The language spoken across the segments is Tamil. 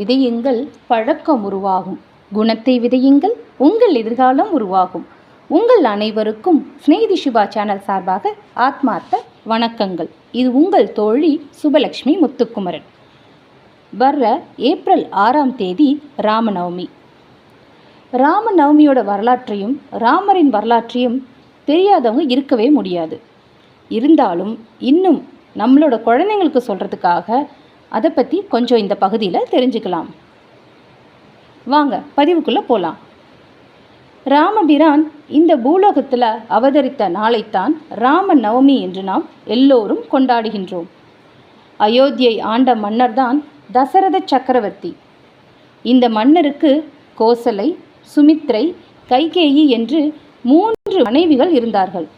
விதையுங்கள் பழக்கம் உருவாகும். குணத்தை விதையுங்கள் உங்கள் எதிர்காலம் உருவாகும். உங்கள் அனைவருக்கும் ஸ்நேகிதி சிவா சேனல் சார்பாக ஆத்மார்த்த வணக்கங்கள். இது உங்கள் தோழி சுபலக்ஷ்மி முத்துக்குமரன். வர்ற ஏப்ரல் ஆறாம் தேதி ராமநவமி. ராமநவமியோட வரலாற்றையும் ராமரின் வரலாற்றையும் தெரியாதவங்க இருக்கவே முடியாது. இருந்தாலும் இன்னும் நம்மளோட குழந்தைங்களுக்கு சொல்கிறதுக்காக அதை பற்றி கொஞ்சம் இந்த பகுதியில் தெரிஞ்சுக்கலாம். வாங்க பதிவுக்குள்ளே போகலாம் ராமபிரான் இந்த பூலோகத்தில் அவதரித்த நாளைத்தான் ராம நவமி என்று நாம் எல்லோரும் கொண்டாடுகின்றோம். அயோத்தியை ஆண்ட மன்னர்தான் தசரத சக்கரவர்த்தி. இந்த மன்னருக்கு கோசலை சுமித்ரை கைகேயி என்று மூன்று மனைவிகள் இருந்தார்கள்.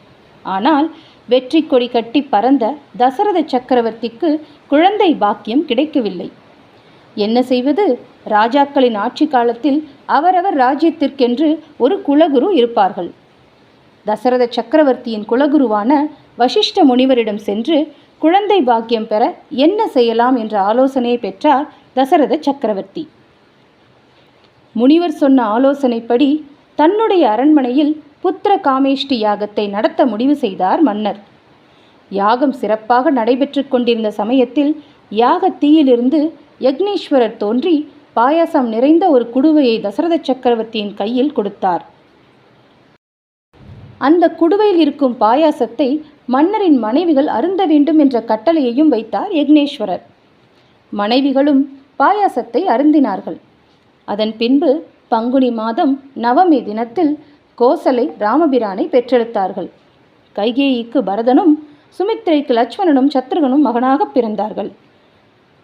ஆனால் வெற்றி கொடி கட்டி பறந்த தசரத சக்கரவர்த்திக்கு குழந்தை பாக்கியம் கிடைக்கவில்லை. என்ன செய்வது? ராஜாக்களின் ஆட்சி காலத்தில் அவரவர் ராஜ்யத்திற்கென்று ஒரு குலகுரு இருப்பார்கள். தசரத சக்கரவர்த்தியின் குலகுருவான வசிஷ்ட முனிவரிடம் சென்று குழந்தை பாக்கியம் பெற என்ன செய்யலாம் என்ற ஆலோசனையை பெற்றார் தசரத சக்கரவர்த்தி. முனிவர் சொன்ன ஆலோசனைப்படி தன்னுடைய அரண்மனையில் புத்திர காமேஷ்டி யாகத்தை நடத்த முடிவு செய்தார் மன்னர். யாகம் சிறப்பாக நடைபெற்று கொண்டிருந்த சமயத்தில் யாக தீயிலிருந்து யக்னேஸ்வரர் தோன்றி பாயாசம் நிறைந்த ஒரு குடுவையை தசரத சக்கரவர்த்தியின் கையில் கொடுத்தார். அந்த குடுவையில் இருக்கும் பாயாசத்தை மன்னரின் மனைவிகள் அருந்த வேண்டும் என்ற கட்டளையையும் வைத்தார் யக்னேஸ்வரர். மனைவிகளும் பாயாசத்தை அருந்தினார்கள். அதன் பின்பு பங்குனி மாதம் நவமி தினத்தில் கோசலை ராமபிரானை பெற்றெடுத்தார்கள். கைகேயிக்கு பரதனும் சுமித்திரைக்கு லட்சுமணனும் சத்ருகனும் மகனாக பிறந்தார்கள்.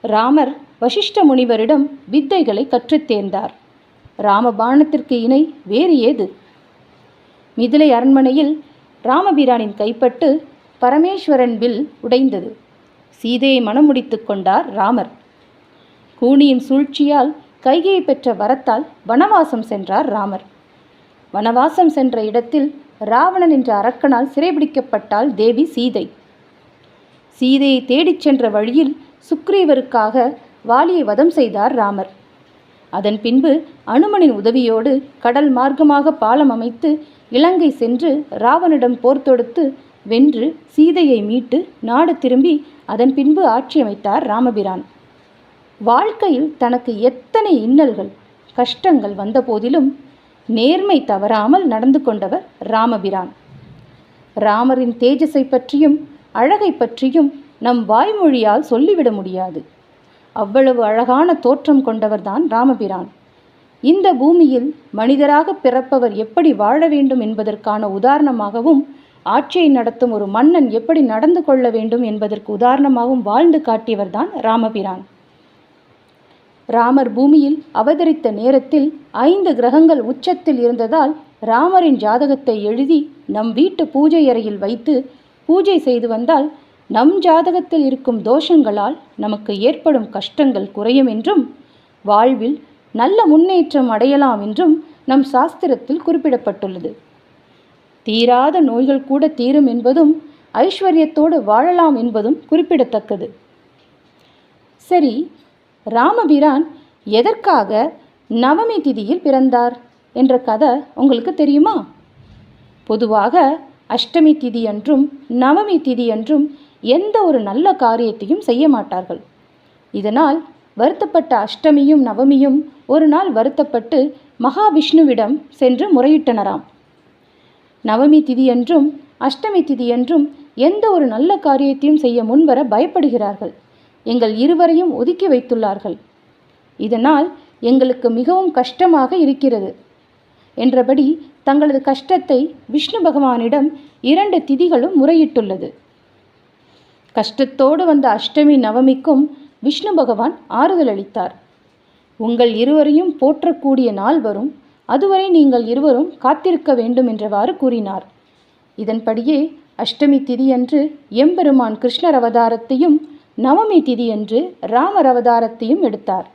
ராமர் வசிஷ்ட முனிவரிடம் வித்தைகளை கற்றுத் தேர்ந்தார். ராமபாணத்திற்கு இணை வேறு ஏது? மிதிலை அரண்மனையில் ராமபிரானின் கைப்பட்டு பரமேஸ்வரன் வில் உடைந்தது. சீதையை மணமுடித்து கொண்டார் ராமர். கூனியின் சூழ்ச்சியால் கைகையை பெற்ற வரத்தால் வனவாசம் சென்றார் ராமர். வனவாசம் சென்ற இடத்தில் ராவணன் என்ற அரக்கனால் சிறைபிடிக்கப்பட்டாள் தேவி சீதை. சீதையை தேடிச் சென்ற வழியில் சுக்ரீவருக்காக வாலியை வதம் செய்தார் ராமர். அதன் பின்பு அனுமனின் உதவியோடு கடல் மார்க்கமாக பாலம் அமைத்து இலங்கை சென்று ராவனிடம் போர் தொடுத்து வென்று சீதையை மீட்டு நாடு திரும்பி அதன் பின்பு ஆட்சி அமைத்தார் ராமபிரான். வாழ்க்கையில் தனக்கு எத்தனை இன்னல்கள் கஷ்டங்கள் வந்தபோதிலும் நேர்மை தவறாமல் நடந்து கொண்டவர் ராமபிரான். ராமரின் தேஜஸை பற்றியும் அழகை பற்றியும் நம் வாய்மொழியால் சொல்லிவிட முடியாது. அவ்வளவு அழகான தோற்றம் கொண்டவர்தான் ராமபிரான். இந்த பூமியில் மனிதராக பிறப்பவர் எப்படி வாழ வேண்டும் என்பதற்கான உதாரணமாகவும் ஆட்சியை நடத்தும் ஒரு மன்னன் எப்படி நடந்து கொள்ள வேண்டும் என்பதற்கு உதாரணமாகவும் வாழ்ந்து காட்டியவர்தான் ராமபிரான். ராமர் பூமியில் அவதரித்த நேரத்தில் ஐந்து கிரகங்கள் உச்சத்தில் இருந்ததால் ராமரின் ஜாதகத்தை எழுதி நம் வீட்டு பூஜை அறையில் வைத்து பூஜை செய்து வந்தால் நம் ஜாதகத்தில் இருக்கும் தோஷங்களால் நமக்கு ஏற்படும் கஷ்டங்கள் குறையும் என்றும் வாழ்வில் நல்ல முன்னேற்றம் அடையலாம் என்றும் நம் சாஸ்திரத்தில் குறிப்பிடப்பட்டுள்ளது. தீராத நோய்கள் கூட தீரும் என்பதும் ஐஸ்வர்யத்தோடு வாழலாம் என்பதும் குறிப்பிடத்தக்கது. சரி ராமபிரான் எதற்காக நவமி திதியில் பிறந்தார் என்ற கதை உங்களுக்கு தெரியுமா? பொதுவாக அஷ்டமி திதி என்றும் நவமி திதி என்றும் எந்த ஒரு நல்ல காரியத்தையும் செய்ய மாட்டார்கள். இதனால் வருத்தப்பட்ட அஷ்டமியும் நவமியும் ஒரு நாள் வருத்தப்பட்டு மகாவிஷ்ணுவிடம் சென்று முறையிட்டனராம். நவமி திதியன்றும் அஷ்டமி திதியன்றும் எந்த ஒரு நல்ல காரியத்தையும் செய்ய முன்வர பயப்படுகிறார்கள். எங்கள் இருவரையும் ஒதுக்கி வைத்துள்ளார்கள். இதனால் எங்களுக்கு மிகவும் கஷ்டமாக இருக்கிறது. என்றபடி தங்களது கஷ்டத்தை விஷ்ணு பகவானிடம் இரண்டு திதிகளும் முறையிட்டுள்ளது. கஷ்டத்தோடு வந்த அஷ்டமி நவமிக்கும் விஷ்ணு பகவான் ஆறுதல் அளித்தார். உங்கள் இருவரையும் போற்றக்கூடிய நாள் வரும். அதுவரை நீங்கள் இருவரும் காத்திருக்க வேண்டும் என்றவாறு கூறினார். இதன்படியே அஷ்டமி திதியன்று எம்பெருமான் கிருஷ்ணர் அவதாரத்தையும் நவமி திதியன்று ராமர் அவதாரத்தையும் எடுத்தார்.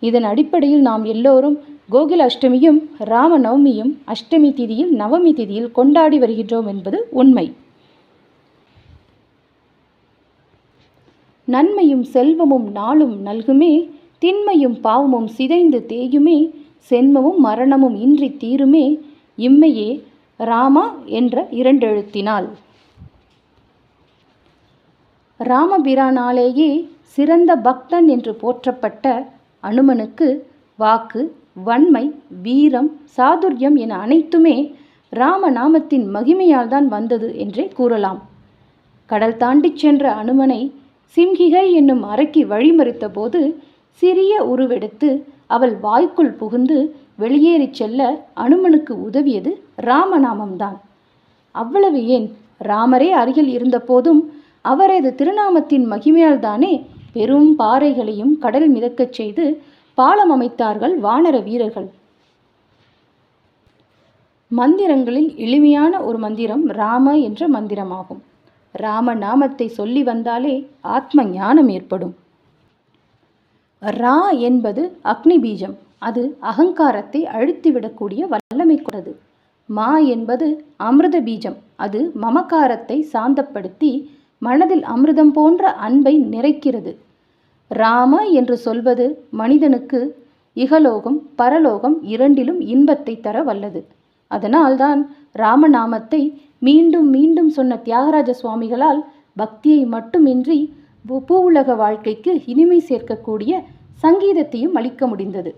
இதன் அடிப்படையில் நாம் எல்லோரும் கோகுல அஷ்டமியும் ராம நவமியும் அஷ்டமி திதியில் நவமி திதியில் கொண்டாடி வருகின்றோம் என்பது உண்மை. நன்மையும் செல்வமும் நாளும் நல்குமே திண்மையும் பாவமும் சிதைந்து தேயுமே சென்மமும் மரணமும் இன்றி தீருமே இம்மையே ராமா என்ற இரண்டெழுத்தினால். ராமபிரானாலேயே சிறந்த பக்தன் என்று போற்றப்பட்ட அனுமனுக்கு வாக்கு வன்மை வீரம் சாதுர்யம் என அனைத்துமே ராமநாமத்தின் மகிமையால் தான் வந்தது என்றே கூறலாம். கடல் தாண்டிச் சென்ற அனுமனை சிம்ஹிகை என்னும் அரக்கி வழிமறித்த போது சிறிய உருவெடுத்து அவள் வாய்க்குள் புகுந்து வெளியேறிச் செல்ல அனுமனுக்கு உதவியது ராமநாமம்தான். அவ்வளவு ஏன்? ராமரே அருகில் இருந்தபோதும் அவரது திருநாமத்தின் மகிமையால் தானே பெரும் பாறைகளையும் கடல் மிதக்கச் செய்து பாலம் அமைத்தார்கள் வானர வீரர்கள். மந்திரங்களில் எளிமையான ஒரு மந்திரம் ராம என்ற மந்திரமாகும். ராம நாமத்தை சொல்லி வந்தாலே ஆத்ம ஞானம் ஏற்படும். ரா என்பது அக்னி பீஜம். அது அகங்காரத்தை அழுத்திவிடக்கூடிய வல்லமை கொண்டது. மா என்பது அமிர்த பீஜம். அது மமக்காரத்தை சாந்தப்படுத்தி மனதில் அமிர்தம் போன்ற அன்பை நிறைக்கிறது. ராம என்று சொல்வது மனிதனுக்கு இகலோகம் பரலோகம் இரண்டிலும் இன்பத்தை தர வல்லது. அதனால்தான் ராமநாமத்தை மீண்டும் மீண்டும் சொன்ன தியாகராஜ சுவாமிகளால் பக்தியை மட்டுமின்றி பூ பூவுலக வாழ்க்கைக்கு இனிமை சேர்க்கக்கூடிய சங்கீதத்தையும் அளிக்க முடிந்தது.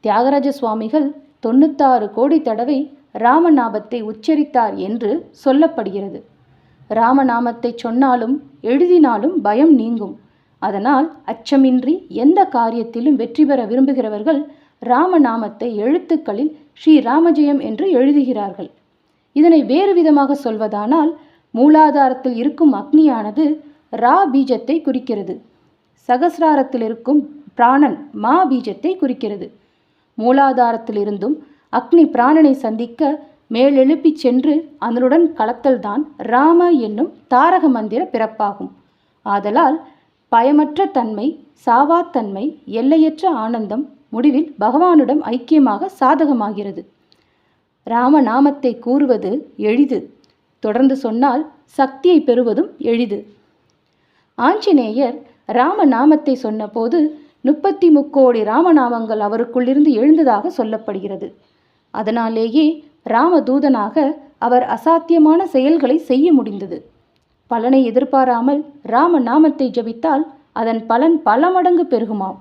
தியாகராஜ சுவாமிகள் தொண்ணூத்தாறு கோடி தடவை ராமநாபத்தை உச்சரித்தார் என்று சொல்லப்படுகிறது. ராமநாமத்தை சொன்னாலும் எழுதினாலும் பயம் நீங்கும். அதனால் அச்சமின்றி எந்த காரியத்திலும் வெற்றி பெற விரும்புகிறவர்கள் ராமநாமத்தை எழுத்துக்களில் ஸ்ரீ ராமஜெயம் என்று எழுதுகிறார்கள். இதனை வேறு விதமாக சொல்வதானால் மூலாதாரத்தில் இருக்கும் அக்னியானது ரா பீஜத்தை குறிக்கிறது. சகசிராரத்தில் இருக்கும் பிராணன் மா பீஜத்தை குறிக்கிறது. மூலாதாரத்திலிருந்தும் அக்னி பிராணனை சந்திக்க மேலெழுப்பிச் சென்று அதனுடன் கலத்தல்தான் ராம என்னும் தாரக மந்திர பிறப்பாகும். ஆதலால் பயமற்ற தன்மை சாவாத்தன்மை எல்லையற்ற ஆனந்தம் முடிவில் பகவானுடன் ஐக்கியமாக சாதகமாகிறது. ராமநாமத்தை கூறுவது எளிது. தொடர்ந்து சொன்னால் சக்தியை பெறுவதும் எளிது. ஆஞ்சநேயர் ராமநாமத்தை சொன்னபோது முப்பத்தி முக்கோடி ராமநாமங்கள் அவருக்குள்ளிருந்து எழுந்ததாக சொல்லப்படுகிறது. அதனாலேயே ராமதூதனாக அவர் அசாத்தியமான செயல்களை செய்ய முடிந்தது. பலனை எதிர்பாராமல் ராம நாமத்தை ஜபித்தால் அதன் பலன் பல மடங்கு பெருகுமாம்.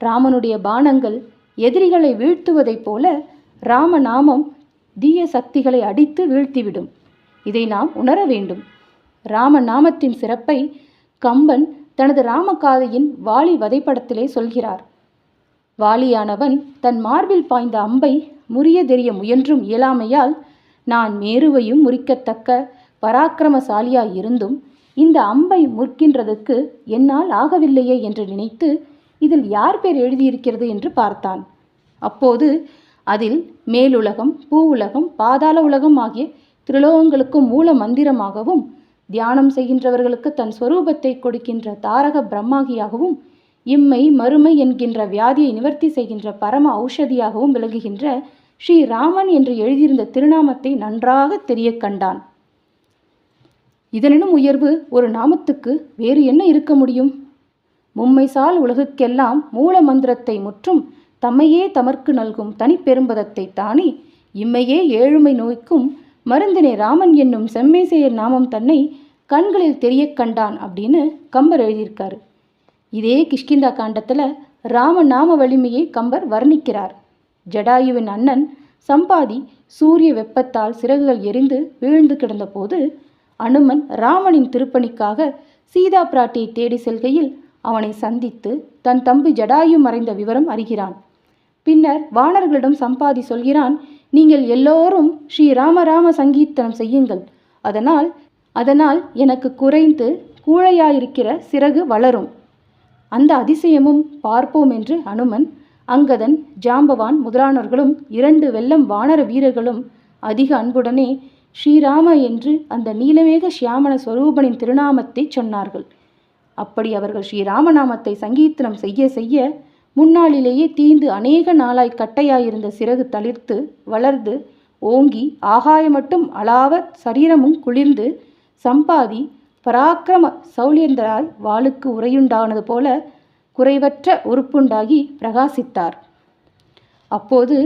ராமனுடைய பானங்கள் எதிரிகளை வீழ்த்துவதைப் போல ராமநாமம் தீய சக்திகளை அடித்து வீழ்த்திவிடும். இதை நாம் உணர வேண்டும். ராமநாமத்தின் சிறப்பை கம்பன் தனது ராமகாதையின் வாலி வதைப்படத்திலே சொல்கிறார். வாலியானவன் தன் மார்பில் பாய்ந்த அம்பை முறிய தெரிய முயன்றும் இயலாமையால் நான் மேருவையும் முறிக்கத்தக்க பராக்கிரமசாலியாய் இருந்தும் இந்த அம்பை முற்கின்றதுக்கு என்னால் ஆகவில்லையே என்று நினைத்து இதில் யார் பேர் எழுதியிருக்கிறது என்று பார்த்தான். அப்போது அதில் மேலுலகம் பூவுலகம் பாதாள உலகம் ஆகிய திரிலோகங்களுக்கும் மூல மந்திரமாகவும் தியானம் செய்கின்றவர்களுக்கு தன் ஸ்வரூபத்தை கொடுக்கின்ற தாரக பிரம்மாகியாகவும் இம்மை மறுமை என்கின்ற வியாதியை நிவர்த்தி செய்கின்ற பரம ஔஷதியாகவும் விளங்குகின்ற ஸ்ரீ ராமன் என்று எழுதியிருந்த திருநாமத்தை நன்றாக தெரிய கண்டான். இதனினும் உயர்வு ஒரு நாமத்துக்கு வேறு என்ன இருக்க முடியும்? மும்மைசால் உலகுக்கெல்லாம் மூல மந்திரத்தை முற்றும் தம்மையே தமர்க்கு நல்கும் தனிப்பெரும்பதத்தை தானே இம்மையே ஏழுமை நோய்க்கும் மருந்தினை ராமன் என்னும் செம்மைசெயர் நாமம் தன்னை கண்களில் தெரிய கண்டான் அப்படின்னு கம்பர் எழுதியிருக்காரு. இதே கிஷ்கிந்தா காண்டத்தில் ராம நாம வலிமையை கம்பர் வர்ணிக்கிறார். ஜடாயுவின் அண்ணன் சம்பாதி சூரிய வெப்பத்தால் சிறகுகள் எரிந்து வீழ்ந்து கிடந்தபோது அனுமன் ராமனின் திருப்பணிக்காக சீதா பிராட்டியை தேடி செல்கையில் அவனை சந்தித்து தன் தம்பி ஜடாயு மறைந்த விவரம் அறிகிறான். பின்னர் வானர்களிடம் சம்பாதி சொல்கிறான் நீங்கள் எல்லோரும் ஸ்ரீ ராம ராம சங்கீர்த்தனம் செய்யுங்கள். அதனால் அதனால் எனக்கு குறைந்து கூழையாயிருக்கிற சிறகு வளரும். அந்த அதிசயமும் பார்ப்போம் என்று அனுமன் அங்கதன் ஜாம்பவான் முதலானவர்களும் இரண்டு வெள்ளம் வானர வீரர்களும் அதிக அன்புடனே ஸ்ரீராம என்று அந்த நீலமேக சியாமண ஸ்வரூபனின் திருநாமத்தை சொன்னார்கள். அப்படி அவர்கள் ஸ்ரீராமநாமத்தை சங்கீர்த்தனம் செய்ய செய்ய முன்னாளிலேயே தீந்து அநேக நாளாய் கட்டையாயிருந்த சிறகு தளிர்த்து வளர்ந்து ஓங்கி ஆகாயம் மட்டும் அளாவ சரீரமும் குளிர்ந்து சம்பாதி பராக்கிரம சௌலியந்தராய் வாளுக்கு உரையுண்டானது போல குறைவற்ற உறுப்புண்டாகி பிரகாசித்தார். அப்போது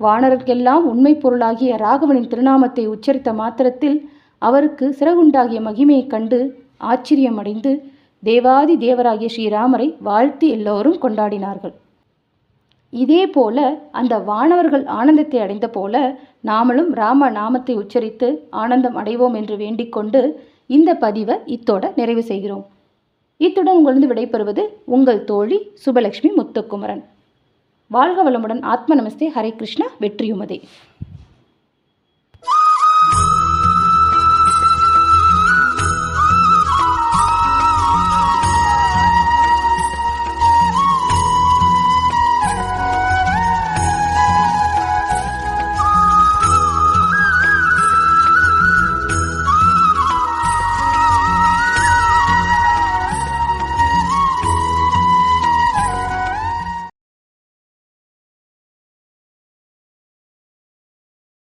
வானருக்கெல்லாம் உண்மை பொருளாகிய ராகவனின் திருநாமத்தை உச்சரித்த மாத்திரத்தில் அவருக்கு சிறகுண்டாகிய மகிமையைக் கண்டு ஆச்சரியமடைந்து தேவாதி தேவராகிய ஸ்ரீராமரை வாழ்த்தி எல்லோரும் கொண்டாடினார்கள். இதே போல அந்த வானவர்கள் ஆனந்தத்தை அடைந்த போல நாமளும் ராம நாமத்தை உச்சரித்து ஆனந்தம் அடைவோம் என்று வேண்டிக்கொண்டு இந்த பதிவை இத்தோட நிறைவு செய்கிறோம். இத்துடன் உங்களிருந்து விடைபெறுவது உங்கள் தோழி சுபலட்சுமி முத்துக்குமரன். வாழ்க வளமுடன். ஆத்ம நமஸ்தே. ஹரே கிருஷ்ணா. வெற்றியுமதே.